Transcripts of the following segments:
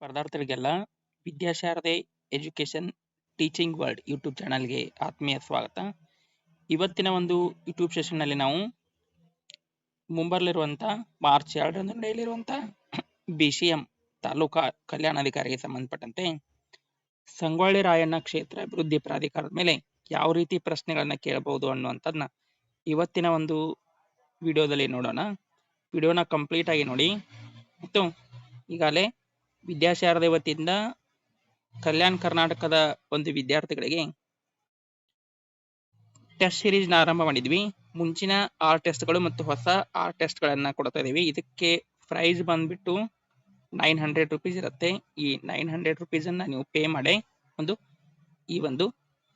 ಸ್ಪರ್ಧಾರ್ಥಿಗಳಿಗೆಲ್ಲ Vidyasharade education teaching world YouTube ಚಾನಲ್ಗೆ ಆತ್ಮೀಯ ಸ್ವಾಗತ. ಇವತ್ತಿನ ಒಂದು ಯೂಟ್ಯೂಬ್ ಸೆಷನ್ನಲ್ಲಿ ನಾವು ಮುಂಬರಲಿರುವಂಥ ಮಾರ್ಚ್ ಎರಡರಂದು ನಡೆಯಲಿರುವಂಥ ಬಿ ಸಿ ಎಂ ತಾಲೂಕಾ ಕಲ್ಯಾಣಾಧಿಕಾರಿಗೆ ಸಂಬಂಧಪಟ್ಟಂತೆ ಸಂಗೊಳ್ಳಿ ರಾಯಣ್ಣ ಕ್ಷೇತ್ರ ಅಭಿವೃದ್ಧಿ ಪ್ರಾಧಿಕಾರದ ಮೇಲೆ ಯಾವ ರೀತಿ ಪ್ರಶ್ನೆಗಳನ್ನ ಕೇಳಬಹುದು ಅನ್ನುವಂಥದ್ದನ್ನ ಇವತ್ತಿನ ಒಂದು ವಿಡಿಯೋದಲ್ಲಿ ನೋಡೋಣ. ವಿಡಿಯೋನ ಕಂಪ್ಲೀಟ್ ಆಗಿ ನೋಡಿ. ಮತ್ತು ಈಗಾಗಲೇ ವಿದ್ಯಾಶಾರದೆ ವತಿಯಿಂದ ಕಲ್ಯಾಣ ಕರ್ನಾಟಕದ ಒಂದು ವಿದ್ಯಾರ್ಥಿಗಳಿಗೆ ಟೆಸ್ಟ್ ಸಿರೀಸ್ನ ಆರಂಭ ಮಾಡಿದ್ವಿ. ಮುಂಚಿನ ಆರ್ ಟೆಸ್ಟ್ಗಳು ಮತ್ತು ಹೊಸ ಆರ್ ಟೆಸ್ಟ್ಗಳನ್ನು ಕೊಡ್ತಾ ಇದೀವಿ. ಇದಕ್ಕೆ ಪ್ರೈಸ್ ಬಂದ್ಬಿಟ್ಟು ನೈನ್ ಹಂಡ್ರೆಡ್ ರುಪೀಸ್ ಇರುತ್ತೆ. ಈ ನೈನ್ ಹಂಡ್ರೆಡ್ ರುಪೀಸ್ ಅನ್ನ ನೀವು ಪೇ ಮಾಡಿ ಒಂದು ಈ ಒಂದು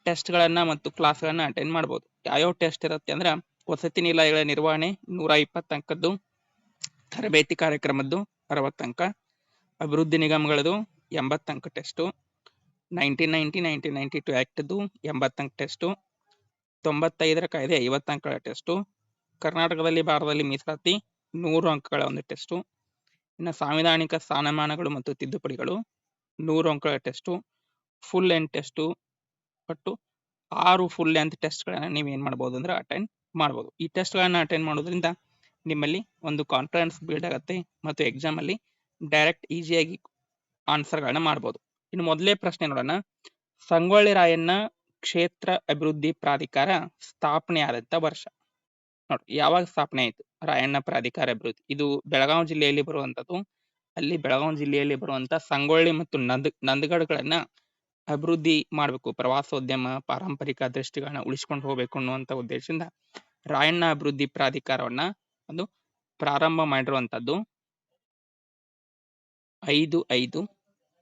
ಟೆಸ್ಟ್ಗಳನ್ನು ಮತ್ತು ಕ್ಲಾಸ್ಗಳನ್ನ ಅಟೆಂಡ್ ಮಾಡ್ಬೋದು. ಯಾವ್ಯಾವ ಟೆಸ್ಟ್ ಇರುತ್ತೆ ಅಂದ್ರೆ ವಸತಿ ನಿಲಯಗಳ ನಿರ್ವಹಣೆ ನೂರ ಇಪ್ಪತ್ತು ಅಂಕದ್ದು, ತರಬೇತಿ ಕಾರ್ಯಕ್ರಮದ್ದು ಅರವತ್ತು ಅಂಕ ಅಭಿವೃದ್ಧಿ ನಿಗಮಗಳದು ಎಂಬತ್ತಂಕ test nineteen ninety nineteen ninety two ಆ್ಯಕ್ಟ್ದು ಎಂಬತ್ತಂಕ ಟೆಸ್ಟು ತೊಂಬತ್ತೈದರ ಕಾಯ್ದೆ ಐವತ್ತು ಅಂಕಗಳ ಟೆಸ್ಟು ಕರ್ನಾಟಕದಲ್ಲಿ, ಭಾರತದಲ್ಲಿ ಮೀಸಲಾತಿ ನೂರು ಅಂಕಗಳ ಒಂದು ಟೆಸ್ಟು ಇನ್ನು ಸಾಂವಿಧಾನಿಕ ಸ್ಥಾನಮಾನಗಳು ಮತ್ತು ತಿದ್ದುಪಡಿಗಳು ನೂರು ಅಂಕಗಳ ಟೆಸ್ಟು ಫುಲ್ ಎಂಡ್ ಟೆಸ್ಟು ಒಟ್ಟು ಆರು ಫುಲ್ ಲೆಂತ್ ಟೆಸ್ಟ್ಗಳನ್ನು ನೀವು ಏನು ಮಾಡ್ಬೋದು ಅಂದ್ರೆ ಅಟೆಂಡ್ ಮಾಡ್ಬೋದು. ಈ ಟೆಸ್ಟ್ಗಳನ್ನು ಅಟೆಂಡ್ ಮಾಡೋದ್ರಿಂದ ನಿಮ್ಮಲ್ಲಿ ಒಂದು ಕಾನ್ಫಿಡೆನ್ಸ್ ಬಿಲ್ಡ್ ಆಗುತ್ತೆ ಮತ್ತು ಎಕ್ಸಾಮಲ್ಲಿ ಡೈರೆಕ್ಟ್ ಈಸಿಯಾಗಿ ಆನ್ಸರ್ಗಳನ್ನ ಮಾಡ್ಬೋದು. ಇನ್ನು ಮೊದಲೇ ಪ್ರಶ್ನೆ ನೋಡೋಣ. ಸಂಗೊಳ್ಳಿ ರಾಯಣ್ಣ ಕ್ಷೇತ್ರ ಅಭಿವೃದ್ಧಿ ಪ್ರಾಧಿಕಾರ ಸ್ಥಾಪನೆ ಆದಂತ ವರ್ಷ. ನೋಡಿ, ಯಾವಾಗ ಸ್ಥಾಪನೆ ಆಯಿತು? ರಾಯಣ್ಣ ಪ್ರಾಧಿಕಾರ ಅಭಿವೃದ್ಧಿ. ಇದು ಬೆಳಗಾವಿ ಜಿಲ್ಲೆಯಲ್ಲಿ ಬರುವಂತದ್ದು. ಅಲ್ಲಿ ಬೆಳಗಾವಿ ಜಿಲ್ಲೆಯಲ್ಲಿ ಬರುವಂತ ಸಂಗೊಳ್ಳಿ ಮತ್ತು ನಂದ್, ನಂದಗಡಗಳನ್ನ ಅಭಿವೃದ್ಧಿ ಮಾಡಬೇಕು. ಪ್ರವಾಸೋದ್ಯಮ, ಪಾರಂಪರಿಕ ದೃಷ್ಟಿಗಳನ್ನ ಉಳಿಸ್ಕೊಂಡು ಹೋಗ್ಬೇಕು ಅನ್ನುವಂತ ಉದ್ದೇಶದಿಂದ ರಾಯಣ್ಣ ಅಭಿವೃದ್ಧಿ ಪ್ರಾಧಿಕಾರವನ್ನ ಒಂದು ಪ್ರಾರಂಭ ಮಾಡಿರುವಂತದ್ದು. ಐದು ಐದು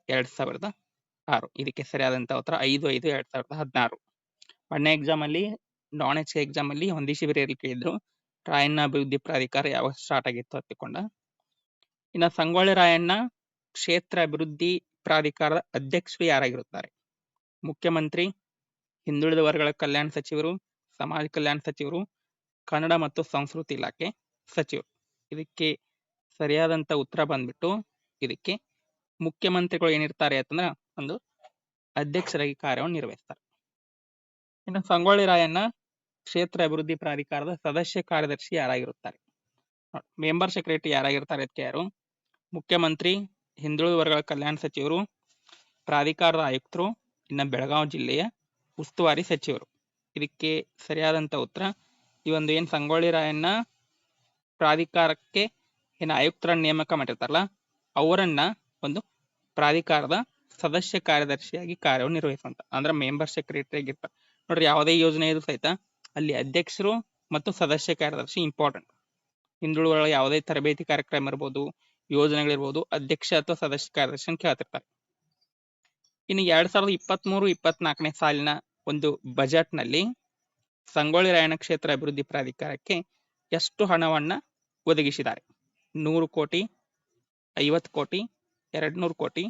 ಎರಡ್ ಸಾವಿರದ ಆರು. ಇದಕ್ಕೆ ಸರಿಯಾದಂತ ಉತ್ತರ ಐದು ಐದು ಎರಡ್ ಸಾವಿರದ ಹದಿನಾರು. ಮೊನ್ನೆ ಎಕ್ಸಾಮ್ ಅಲ್ಲಿ ನಾನ್ ಎಚ್ ಎಕ್ಸಾಮ್ ಅಲ್ಲಿ ಹೊಂದಿಸಿ ಶಿಬಿರಲ್ಲಿ ಕೇಳಿದ್ರು, ರಾಯಣ್ಣ ಅಭಿವೃದ್ಧಿ ಪ್ರಾಧಿಕಾರ ಯಾವಾಗ ಸ್ಟಾರ್ಟ್ ಆಗಿತ್ತು ಹತ್ತಿಕೊಂಡ ಇನ್ನು ಸಂಗೊಳ್ಳಿ ರಾಯಣ್ಣ ಕ್ಷೇತ್ರ ಅಭಿವೃದ್ಧಿ ಪ್ರಾಧಿಕಾರದ ಅಧ್ಯಕ್ಷರು ಯಾರಾಗಿರುತ್ತಾರೆ? ಮುಖ್ಯಮಂತ್ರಿ, ಹಿಂದುಳಿದ ವರ್ಗಗಳ ಕಲ್ಯಾಣ ಸಚಿವರು, ಸಮಾಜ ಕಲ್ಯಾಣ ಸಚಿವರು, ಕನ್ನಡ ಮತ್ತು ಸಂಸ್ಕೃತಿ ಇಲಾಖೆ ಸಚಿವರು. ಇದಕ್ಕೆ ಸರಿಯಾದಂತ ಉತ್ತರ ಬಂದ್ಬಿಟ್ಟು ಇದಕ್ಕೆ ಮುಖ್ಯಮಂತ್ರಿಗಳು ಏನಿರ್ತಾರೆ ಅಂತಂದ್ರೆ ಒಂದು ಅಧ್ಯಕ್ಷರಾಗಿ ಕಾರ್ಯವನ್ನು ನಿರ್ವಹಿಸ್ತಾರೆ. ಇನ್ನು ಸಂಗೊಳ್ಳಿ ರಾಯಣ್ಣ ಕ್ಷೇತ್ರ ಅಭಿವೃದ್ಧಿ ಪ್ರಾಧಿಕಾರದ ಸದಸ್ಯ ಕಾರ್ಯದರ್ಶಿ ಯಾರಾಗಿರುತ್ತಾರೆ? ಮೆಂಬರ್ ಸೆಕ್ರೆಟರಿ ಯಾರಾಗಿರ್ತಾರೆ ಅದಕ್ಕೆ ಯಾರು? ಮುಖ್ಯಮಂತ್ರಿ, ಹಿಂದುಳಿದ ವರ್ಗಗಳ ಕಲ್ಯಾಣ ಸಚಿವರು, ಪ್ರಾಧಿಕಾರದ ಆಯುಕ್ತರು, ಇನ್ನು ಬೆಳಗಾವಿ ಜಿಲ್ಲೆಯ ಉಸ್ತುವಾರಿ ಸಚಿವರು. ಇದಕ್ಕೆ ಸರಿಯಾದಂತ ಉತ್ತರ, ಈ ಒಂದು ಏನ್ ಸಂಗೊಳ್ಳಿ ರಾಯಣ್ಣ ಪ್ರಾಧಿಕಾರಕ್ಕೆ ಏನು ಆಯುಕ್ತರ ನೇಮಕ ಮಾಡಿರ್ತಾರಲ್ಲ ಅವರನ್ನ ಒಂದು ಪ್ರಾಧಿಕಾರದ ಸದಸ್ಯ ಕಾರ್ಯದರ್ಶಿಯಾಗಿ ಕಾರ್ಯವನ್ನು ನಿರ್ವಹಿಸುವಂತ, ಅಂದ್ರೆ ಮೆಂಬರ್ ಸೆಕ್ರೆಟರಿ ಆಗಿರ್ತಾರೆ ನೋಡ್ರಿ, ಯಾವುದೇ ಯೋಜನೆ ಇದ್ರು ಸಹಿತ ಅಲ್ಲಿ ಅಧ್ಯಕ್ಷರು ಮತ್ತು ಸದಸ್ಯ ಕಾರ್ಯದರ್ಶಿ ಇಂಪಾರ್ಟೆಂಟ್ ಹಿಂದುಳಿದ ಯಾವುದೇ ತರಬೇತಿ ಕಾರ್ಯಕ್ರಮ ಇರ್ಬೋದು, ಯೋಜನೆಗಳಿರ್ಬೋದು, ಅಧ್ಯಕ್ಷ ಅಥವಾ ಸದಸ್ಯ ಕಾರ್ಯದರ್ಶಿ ಅಂತ ಕೇಳ್ತಿರ್ತಾರೆ. ಇನ್ನು ಎರಡ್ ಸಾವಿರದ ಇಪ್ಪತ್ತ್ ಮೂರು ಇಪ್ಪತ್ನಾಲ್ಕನೇ ಸಾಲಿನ ಒಂದು ಬಜೆಟ್ನಲ್ಲಿ ಸಂಗೊಳ್ಳಿ ರಾಯಣ್ಣ ಕ್ಷೇತ್ರ ಅಭಿವೃದ್ಧಿ ಪ್ರಾಧಿಕಾರಕ್ಕೆ ಎಷ್ಟು ಹಣವನ್ನ ಒದಗಿಸಿದ್ದಾರೆ? ನೂರು ಕೋಟಿ ಐವತ್ತು ಕೋಟಿ ಎರಡ್ ನೂರು ಕೋಟಿ,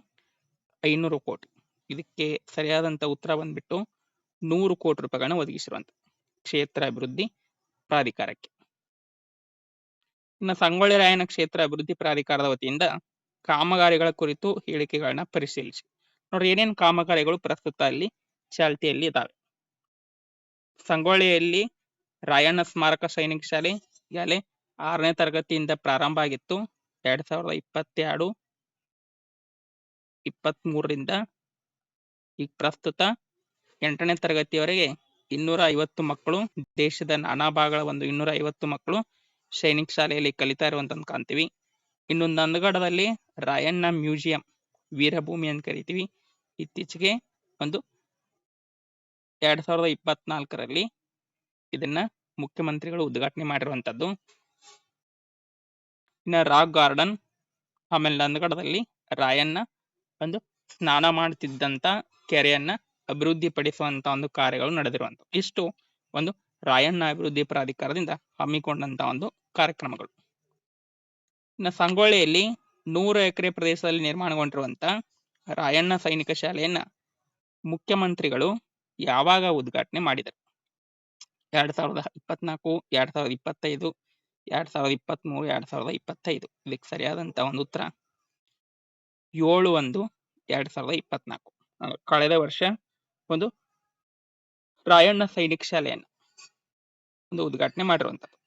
ಐನೂರು ಕೋಟಿ. ಇದಕ್ಕೆ ಸರಿಯಾದಂತ ಉತ್ತರ ಬಂದ್ಬಿಟ್ಟು ನೂರು ಕೋಟಿ ರೂಪಾಯಿಗಳನ್ನ ಒದಗಿಸಿರುವಂತ ಕ್ಷೇತ್ರ ಅಭಿವೃದ್ಧಿ ಪ್ರಾಧಿಕಾರಕ್ಕೆ. ಇನ್ನು ಸಂಗೊಳ್ಳಿ ರಾಯಣ್ಣ ಕ್ಷೇತ್ರ ಅಭಿವೃದ್ಧಿ ಪ್ರಾಧಿಕಾರದ ವತಿಯಿಂದ ಕಾಮಗಾರಿಗಳ ಕುರಿತು ಹೇಳಿಕೆಗಳನ್ನ ಪರಿಶೀಲಿಸಿ. ನೋಡ್ರಿ, ಏನೇನು ಕಾಮಗಾರಿಗಳು ಪ್ರಸ್ತುತ ಅಲ್ಲಿ ಚಾಲ್ತಿಯಲ್ಲಿ ಇದಾವೆ. ಸಂಗೊಳ್ಳಿಯಲ್ಲಿ ರಾಯಣ್ಣ ಸ್ಮಾರಕ ಸೈನಿಕ ಶಾಲೆ ಈಗಾಗಲೇ ಆರನೇ ತರಗತಿಯಿಂದ ಪ್ರಾರಂಭ ಆಗಿತ್ತು. ಎರಡ್ ಸಾವಿರದ ಇಪ್ಪತ್ತೆರಡು ಇಪ್ಪತ್ತ್ ಮೂರರಿಂದ ಈಗ ಪ್ರಸ್ತುತ ಎಂಟನೇ ತರಗತಿಯವರೆಗೆ ಇನ್ನೂರ ಐವತ್ತು ಮಕ್ಕಳು ದೇಶದ ನಾನಾ ಭಾಗಗಳ ಒಂದು ಇನ್ನೂರ ಐವತ್ತು ಮಕ್ಕಳು ಸೈನಿಕ ಶಾಲೆಯಲ್ಲಿ ಕಲಿತಾ ಇರುವಂತ ಕಾಣ್ತೀವಿ. ಇನ್ನು ನಂದಗಡದಲ್ಲಿ ರಾಯಣ್ಣ ಮ್ಯೂಸಿಯಂ ವೀರಭೂಮಿ ಅಂತ ಕರಿತೀವಿ. ಇತ್ತೀಚೆಗೆ ಒಂದು ಎರಡ್ ಸಾವಿರದ ಇಪ್ಪತ್ನಾಲ್ಕರಲ್ಲಿ ಇದನ್ನ ಮುಖ್ಯಮಂತ್ರಿಗಳು ಉದ್ಘಾಟನೆ ಮಾಡಿರುವಂತದ್ದು. ಇನ್ನ ರಾಕ್ ಗಾರ್ಡನ್, ಆಮೇಲೆ ನಂದಗಡದಲ್ಲಿ ರಾಯಣ್ಣ ಒಂದು ಸ್ನಾನ ಮಾಡ್ತಿದ್ದಂತ ಕೆರೆಯನ್ನ ಅಭಿವೃದ್ಧಿ ಪಡಿಸುವಂತ ಒಂದು ಕಾರ್ಯಗಳು ನಡೆದಿರುವಂತ ಇಷ್ಟು ಒಂದು ರಾಯಣ್ಣ ಅಭಿವೃದ್ಧಿ ಪ್ರಾಧಿಕಾರದಿಂದ ಹಮ್ಮಿಕೊಂಡಂತ ಒಂದು ಕಾರ್ಯಕ್ರಮಗಳು. ಇನ್ನು ಸಂಗೊಳ್ಳಿಯಲ್ಲಿ ನೂರು ಎಕರೆ ಪ್ರದೇಶದಲ್ಲಿ ನಿರ್ಮಾಣಗೊಂಡಿರುವಂತ ರಾಯಣ್ಣ ಸೈನಿಕ ಶಾಲೆಯನ್ನ ಮುಖ್ಯಮಂತ್ರಿಗಳು ಯಾವಾಗ ಉದ್ಘಾಟನೆ ಮಾಡಿದರು? ಎರಡ್ ಸಾವಿರದ ಇಪ್ಪತ್ನಾಲ್ಕು, ಎರಡ್ ಸಾವಿರದ ಇಪ್ಪತ್ತೈದು ಎರಡ್ ಸಾವಿರದ ಇಪ್ಪತ್ತ್ ಮೂರು ಎರಡ್ ಸಾವಿರದ ಇಪ್ಪತ್ತೈದು. ಇದಕ್ಕೆ ಸರಿಯಾದಂತ ಒಂದು ಉತ್ತರ. ಏಳು ಒಂದು, ಎರಡ್ ಸಾವಿರದ ಇಪ್ಪತ್ನಾಲ್ಕು. ಕಳೆದ ವರ್ಷ ಒಂದು ರಾಯಣ್ಣ ಸೈನಿಕ ಶಾಲೆಯನ್ನು ಒಂದು ಉದ್ಘಾಟನೆ ಮಾಡಿರುವಂಥದ್ದು.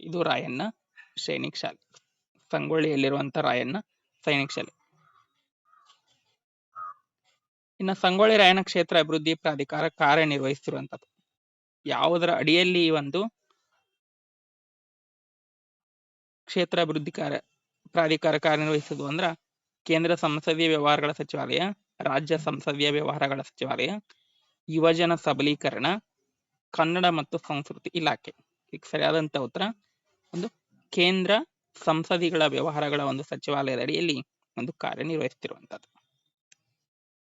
ಇದು ರಾಯಣ್ಣ ಸೈನಿಕ ಶಾಲೆ. ಸಂಗೊಳ್ಳಿಯಲ್ಲಿರುವಂತ ರಾಯಣ್ಣ ಸೈನಿಕ ಶಾಲೆ. ಇನ್ನು ಸಂಗೊಳ್ಳಿ ರಾಯಣ್ಣ ಕ್ಷೇತ್ರ ಅಭಿವೃದ್ಧಿ ಪ್ರಾಧಿಕಾರ ಕಾರ್ಯನಿರ್ವಹಿಸುತ್ತಿರುವಂತದ್ದು ಯಾವುದರ ಅಡಿಯಲ್ಲಿ ಒಂದು ಕ್ಷೇತ್ರ ಅಭಿವೃದ್ಧಿ ಕಾರ್ಯ ಪ್ರಾಧಿಕಾರ ಕಾರ್ಯನಿರ್ವಹಿಸುವುದು ಅಂದ್ರ ಕೇಂದ್ರ ಸಂಸದೀಯ ವ್ಯವಹಾರಗಳ ಸಚಿವಾಲಯ, ರಾಜ್ಯ ಸಂಸದೀಯ ವ್ಯವಹಾರಗಳ ಸಚಿವಾಲಯ, ಯುವಜನ ಸಬಲೀಕರಣ, ಕನ್ನಡ ಮತ್ತು ಸಂಸ್ಕೃತಿ ಇಲಾಖೆ. ಈಗ ಸರಿಯಾದಂತ ಉತ್ತರ, ಒಂದು ಕೇಂದ್ರ ಸಂಸದಿಗಳ ವ್ಯವಹಾರಗಳ ಒಂದು ಸಚಿವಾಲಯದ ಅಡಿಯಲ್ಲಿ ಒಂದು ಕಾರ್ಯನಿರ್ವಹಿಸುತ್ತಿರುವಂತದ್ದು.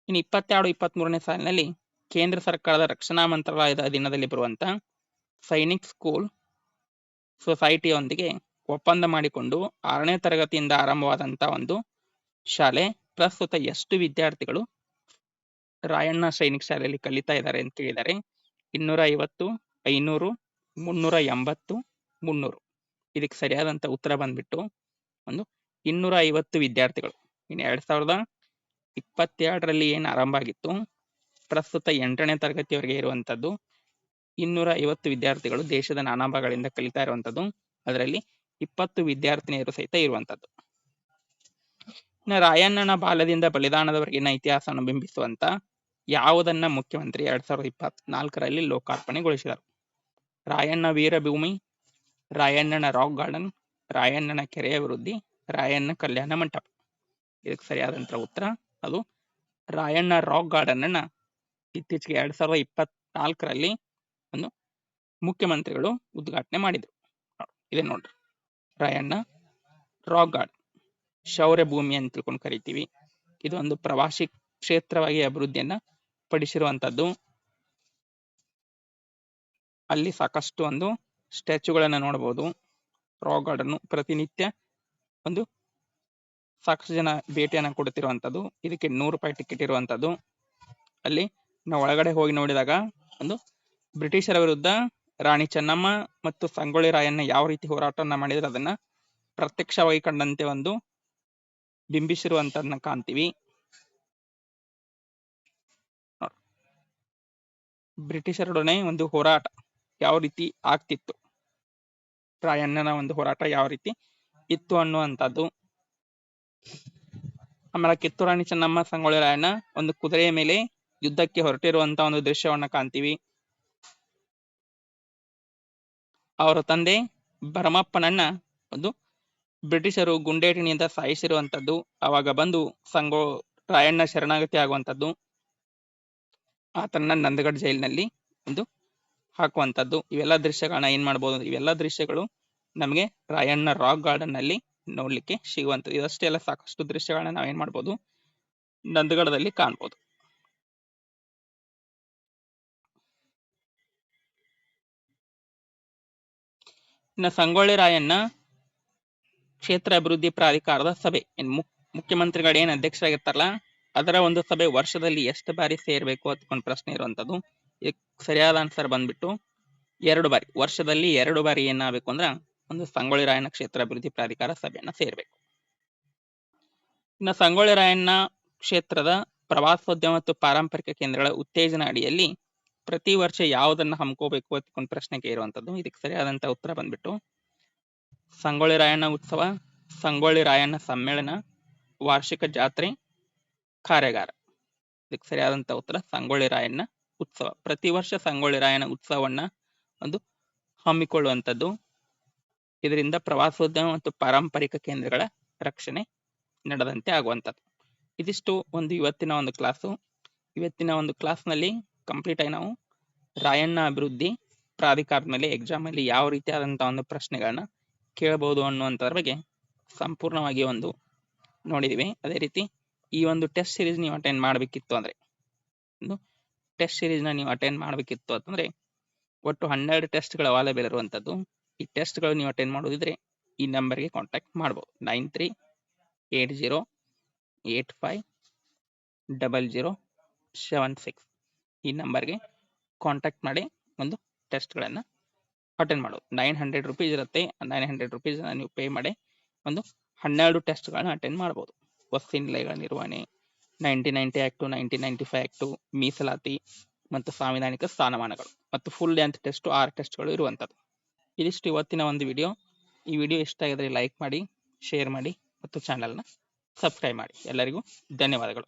ಇನ್ನು ಇಪ್ಪತ್ತೆರಡು ಇಪ್ಪತ್ತ್ ಮೂರನೇ ಸಾಲಿನಲ್ಲಿ ಕೇಂದ್ರ ಸರ್ಕಾರದ ರಕ್ಷಣಾ ಮಂತ್ರಾಲಯದ ಅಧೀನದಲ್ಲಿ ಬರುವಂತ ಸೈನಿಕ್ ಸ್ಕೂಲ್ ಸೊಸೈಟಿಯೊಂದಿಗೆ ಒಪ್ಪಂದ ಮಾಡಿಕೊಂಡು ಆರನೇ ತರಗತಿಯಿಂದ ಆರಂಭವಾದಂತ ಒಂದು ಶಾಲೆ. ಪ್ರಸ್ತುತ ಎಷ್ಟು ವಿದ್ಯಾರ್ಥಿಗಳು ರಾಯಣ್ಣ ಸೈನಿಕ ಶಾಲೆಯಲ್ಲಿ ಕಲಿತಾ ಇದ್ದಾರೆ ಅಂತ ಹೇಳಿದರೆ, ಇನ್ನೂರ ಐವತ್ತು, ಐನೂರು, ಮುನ್ನೂರ ಎಂಬತ್ತು, ಮುನ್ನೂರು. ಇದಕ್ಕೆ ಸರಿಯಾದಂತ ಉತ್ತರ ಬಂದ್ಬಿಟ್ಟು ಒಂದು ಇನ್ನೂರ ಐವತ್ತು ವಿದ್ಯಾರ್ಥಿಗಳು. ಇನ್ನು ಎರಡ್ ಸಾವಿರದ ಇಪ್ಪತ್ತೆರಡರಲ್ಲಿ ಏನು ಆರಂಭ ಆಗಿತ್ತು? ಪ್ರಸ್ತುತ ಎಂಟನೇ ತರಗತಿಯವರೆಗೆ ಇರುವಂತದ್ದು ಇನ್ನೂರ ಐವತ್ತು ವಿದ್ಯಾರ್ಥಿಗಳು ದೇಶದ ನಾನಾ ಭಾಗಗಳಿಂದ ಕಲಿತಾ ಇರುವಂತದ್ದು. ಅದರಲ್ಲಿ ಇಪ್ಪತ್ತು ವಿದ್ಯಾರ್ಥಿನಿಯರು ಸಹಿತ ಇರುವಂತದ್ದು ಇನ್ನು ರಾಯಣ್ಣನ ಬಾಲ್ಯದಿಂದ ಬಲಿದಾನದವರೆಗಿನ ಇತಿಹಾಸವನ್ನು ಬಿಂಬಿಸುವಂತ ಯಾವುದನ್ನ ಮುಖ್ಯಮಂತ್ರಿ ಎರಡ್ ಸಾವಿರದ ಇಪ್ಪತ್ನಾಲ್ಕರಲ್ಲಿ ಲೋಕಾರ್ಪಣೆಗೊಳಿಸಿದರು. ರಾಯಣ್ಣ ವೀರಭೂಮಿ, ರಾಯಣ್ಣನ ರಾಕ್ ಗಾರ್ಡನ್, ರಾಯಣ್ಣನ ಕೆರೆ ಅಭಿವೃದ್ಧಿ, ರಾಯಣ್ಣ ಕಲ್ಯಾಣ ಮಂಟಪ. ಇದಕ್ಕೆ ಸರಿಯಾದಂತ ಉತ್ತರ ಅದು ರಾಯಣ್ಣ ರಾಕ್ ಗಾರ್ಡನ್ ಅನ್ನ ಇತ್ತೀಚೆಗೆ ಎರಡ್ ಸಾವಿರದ ಇಪ್ಪತ್ನಾಲ್ಕರಲ್ಲಿ ಒಂದು ಮುಖ್ಯಮಂತ್ರಿಗಳು ಉದ್ಘಾಟನೆ ಮಾಡಿದ್ರು. ಇದೆ ನೋಡ್ರಿ. ರಾಯಣ್ಣ ರಾಕ್ ಗಾರ್ಡ್ ಶೌರ್ಯ ಭೂಮಿ ಅಂತ ತಿಳ್ಕೊಂಡು ಕರಿತೀವಿ. ಇದು ಒಂದು ಪ್ರವಾಸಿ ಕ್ಷೇತ್ರವಾಗಿ ಅಭಿವೃದ್ಧಿಯನ್ನ ಪಡಿಸಿರುವಂತದ್ದು. ಅಲ್ಲಿ ಸಾಕಷ್ಟು ಒಂದು ಸ್ಟ್ಯಾಚುಗಳನ್ನ ನೋಡಬಹುದು. ರಾಕ್ ಅನ್ನು ಪ್ರತಿನಿತ್ಯ ಒಂದು ಸಾಕಷ್ಟು ಜನ ಭೇಟಿಯನ್ನ ಕೊಡುತ್ತಿರುವಂತದ್ದು. ಇದಕ್ಕೆ ನೂರು ರೂಪಾಯಿ ಟಿಕೆಟ್ ಇರುವಂತದ್ದು. ಅಲ್ಲಿ ನಾವು ಒಳಗಡೆ ಹೋಗಿ ನೋಡಿದಾಗ ಒಂದು ಬ್ರಿಟಿಷರ ವಿರುದ್ಧ ರಾಣಿ ಚೆನ್ನಮ್ಮ ಮತ್ತು ಸಂಗೊಳ್ಳಿ ರಾಯಣ್ಣ ಯಾವ ರೀತಿ ಹೋರಾಟವನ್ನ ಮಾಡಿದ್ರೆ ಅದನ್ನ ಪ್ರತ್ಯಕ್ಷವಾಗಿ ಕಂಡಂತೆ ಒಂದು ಬಿಂಬಿಸಿರುವಂತದನ್ನ ಕಾಣ್ತೀವಿ. ಬ್ರಿಟಿಷರೊಡನೆ ಒಂದು ಹೋರಾಟ ಯಾವ ರೀತಿ ಆಗ್ತಿತ್ತು? ರಾಯಣ್ಣನ ಒಂದು ಹೋರಾಟ ಯಾವ ರೀತಿ ಇತ್ತು ಅನ್ನುವಂಥದ್ದು. ಆಮೇಲೆ ಕಿತ್ತೂರಾಣಿ ಚೆನ್ನಮ್ಮ, ಸಂಗೊಳ್ಳಿ ರಾಯಣ್ಣ ಒಂದು ಕುದುರೆಯ ಮೇಲೆ ಯುದ್ಧಕ್ಕೆ ಹೊರಟಿರುವಂತ ಒಂದು ದೃಶ್ಯವನ್ನ ಕಾಣ್ತೀವಿ. ಅವರ ತಂದೆ ಭರಮಪ್ಪನನ್ನ ಒಂದು ಬ್ರಿಟಿಷರು ಗುಂಡೇಟಿನಿಂದ ಸಾಯಿಸಿರುವಂತದ್ದು ಅವಾಗ ಬಂದು ಸಂಗೋ ರಾಯಣ್ಣ ಶರಣಾಗತಿ ಆಗುವಂತದ್ದು ಆತನ ನಂದಗಡ್ ಜೈಲಿನಲ್ಲಿ ಒಂದು ಹಾಕುವಂತದ್ದು ಇವೆಲ್ಲ ದೃಶ್ಯಗಳನ್ನ ಏನ್ ಮಾಡ್ಬೋದು? ಇವೆಲ್ಲ ದೃಶ್ಯಗಳು ನಮಗೆ ರಾಯಣ್ಣ ರಾಕ್ ಗಾರ್ಡನ್ನಲ್ಲಿ ನೋಡ್ಲಿಕ್ಕೆ ಸಿಗುವಂತದ್ದು ಇದಷ್ಟೇ ಎಲ್ಲ ಸಾಕಷ್ಟು ದೃಶ್ಯಗಳನ್ನ ನಾವೇನ್ ಮಾಡ್ಬೋದು? ನಂದಗಡದಲ್ಲಿ ಕಾಣ್ಬೋದು. ಇನ್ನು ಸಂಗೊಳ್ಳಿ ರಾಯಣ್ಣ ಕ್ಷೇತ್ರ ಅಭಿವೃದ್ಧಿ ಪ್ರಾಧಿಕಾರದ ಸಭೆ ಮುಖ್ಯಮಂತ್ರಿಗಳು ಏನ್ ಅಧ್ಯಕ್ಷರಾಗಿರ್ತಾರಲ್ಲ, ಅದರ ಒಂದು ಸಭೆ ವರ್ಷದಲ್ಲಿ ಎಷ್ಟು ಬಾರಿ ಸೇರ್ಬೇಕು ಅಂತ ಪ್ರಶ್ನೆ ಇರುವಂತದ್ದು ಸರಿಯಾದ ಆನ್ಸರ್ ಬಂದ್ಬಿಟ್ಟು ಎರಡು ಬಾರಿ, ವರ್ಷದಲ್ಲಿ ಎರಡು ಬಾರಿ ಏನಾಗಬೇಕು ಅಂದ್ರ ಒಂದು ಸಂಗೊಳ್ಳಿ ರಾಯಣ್ಣ ಕ್ಷೇತ್ರ ಅಭಿವೃದ್ಧಿ ಪ್ರಾಧಿಕಾರ ಸಭೆಯನ್ನ ಸೇರ್ಬೇಕು. ಇನ್ನು ಸಂಗೊಳ್ಳಿ ರಾಯಣ್ಣ ಕ್ಷೇತ್ರದ ಪ್ರವಾಸೋದ್ಯಮ ಮತ್ತು ಪಾರಂಪರಿಕ ಕೇಂದ್ರಗಳ ಉತ್ತೇಜನ ಅಡಿಯಲ್ಲಿ ಪ್ರತಿ ವರ್ಷ ಯಾವುದನ್ನ ಹಮ್ಕೋಬೇಕು ಅಂತ ಪ್ರಶ್ನೆಗೆ ಇರುವಂತದ್ದು ಇದಕ್ಕೆ ಸರಿಯಾದಂತ ಉತ್ತರ ಬಂದ್ಬಿಟ್ಟು, ಸಂಗೊಳ್ಳಿ ರಾಯಣ್ಣ ಉತ್ಸವ, ಸಂಗೊಳ್ಳಿ ರಾಯಣ್ಣ ಸಮ್ಮೇಳನ, ವಾರ್ಷಿಕ ಜಾತ್ರೆ, ಕಾರ್ಯಾಗಾರ. ಇದಕ್ಕೆ ಸರಿಯಾದಂತ ಉತ್ತರ ಸಂಗೊಳ್ಳಿ ರಾಯಣ್ಣ ಉತ್ಸವ. ಪ್ರತಿ ವರ್ಷ ಸಂಗೊಳ್ಳಿ ರಾಯಣ್ಣ ಉತ್ಸವವನ್ನ ಒಂದು ಹಮ್ಮಿಕೊಳ್ಳುವಂಥದ್ದು ಇದರಿಂದ ಪ್ರವಾಸೋದ್ಯಮ ಮತ್ತು ಪಾರಂಪರಿಕ ಕೇಂದ್ರಗಳ ರಕ್ಷಣೆ ನಡೆದಂತೆ ಆಗುವಂಥದ್ದು ಇದಿಷ್ಟು ಒಂದು ಇವತ್ತಿನ ಒಂದು ಕ್ಲಾಸು. ಇವತ್ತಿನ ಒಂದು ಕ್ಲಾಸ್ನಲ್ಲಿ ಕಂಪ್ಲೀಟ್ ಆಗಿ ನಾವು ರಾಯಣ್ಣ ಅಭಿವೃದ್ಧಿ ಪ್ರಾಧಿಕಾರದ ಮೇಲೆ ಎಕ್ಸಾಮ್ ಅಲ್ಲಿ ಯಾವ ರೀತಿಯಾದಂತಹ ಒಂದು ಪ್ರಶ್ನೆಗಳನ್ನ ಕೇಳಬಹುದು ಅನ್ನುವಂಥದ್ರ ಬಗ್ಗೆ ಸಂಪೂರ್ಣವಾಗಿ ಒಂದು ನೋಡಿದೀವಿ. ಅದೇ ರೀತಿ ಈ ಒಂದು ಟೆಸ್ಟ್ ಸೀರೀಸ್ ನೀವು ಅಟೆಂಡ್ ಮಾಡಬೇಕಿತ್ತು ಅಂದ್ರೆ, ಒಂದು ಟೆಸ್ಟ್ ಸಿರೀಸ್ನ ನೀವು ಅಟೆಂಡ್ ಮಾಡಬೇಕಿತ್ತು ಅಂತಂದ್ರೆ, ಒಟ್ಟು ಹನ್ನೆರಡು ಟೆಸ್ಟ್ಗಳು ಅವೈಲೇಬಲ್ ಇರುವಂತದ್ದು ಈ ಟೆಸ್ಟ್ಗಳು ನೀವು ಅಟೆಂಡ್ ಮಾಡೋದಿದ್ರೆ ಈ ನಂಬರ್ಗೆ ಕಾಂಟ್ಯಾಕ್ಟ್ ಮಾಡ್ಬೋದು. Nine three eight zero eight five double zero seven six ಈ ನಂಬರ್ಗೆ ಕಾಂಟ್ಯಾಕ್ಟ್ ಮಾಡಿ ಒಂದು ಟೆಸ್ಟ್ಗಳನ್ನು ಅಟೆಂಡ್ ಮಾಡೋದು ನೈನ್ ಹಂಡ್ರೆಡ್ ರುಪೀಸ್ ಇರುತ್ತೆ. ನೈನ್ ಹಂಡ್ರೆಡ್ ರುಪೀಸ್ ನೀವು ಪೇ ಮಾಡಿ ಒಂದು ಹನ್ನೆರಡು ಟೆಸ್ಟ್ಗಳನ್ನ ಅಟೆಂಡ್ ಮಾಡ್ಬೋದು. ವಸ್ತು ನಿಲಯಗಳ ನಿರ್ವಹಣೆ nineteen ninety act nineteen ninety five act ಮೀಸಲಾತಿ ಮತ್ತು ಸಾಂವಿಧಾನಿಕ ಸ್ಥಾನಮಾನಗಳು ಮತ್ತು ಫುಲ್ ಲೆಂತ್ ಟೆಸ್ಟು ಆರು ಟೆಸ್ಟ್ಗಳು ಇರುವಂಥದ್ದು. ಇದಿಷ್ಟು ಇವತ್ತಿನ ಒಂದು ವಿಡಿಯೋ ಈ ವಿಡಿಯೋ ಇಷ್ಟ ಆಗಿದ್ರೆ ಲೈಕ್ ಮಾಡಿ ಶೇರ್ ಮಾಡಿ ಮತ್ತು ಚಾನಲ್ನ ಸಬ್ಸ್ಕ್ರೈಬ್ ಮಾಡಿ. ಎಲ್ಲರಿಗೂ ಧನ್ಯವಾದಗಳು.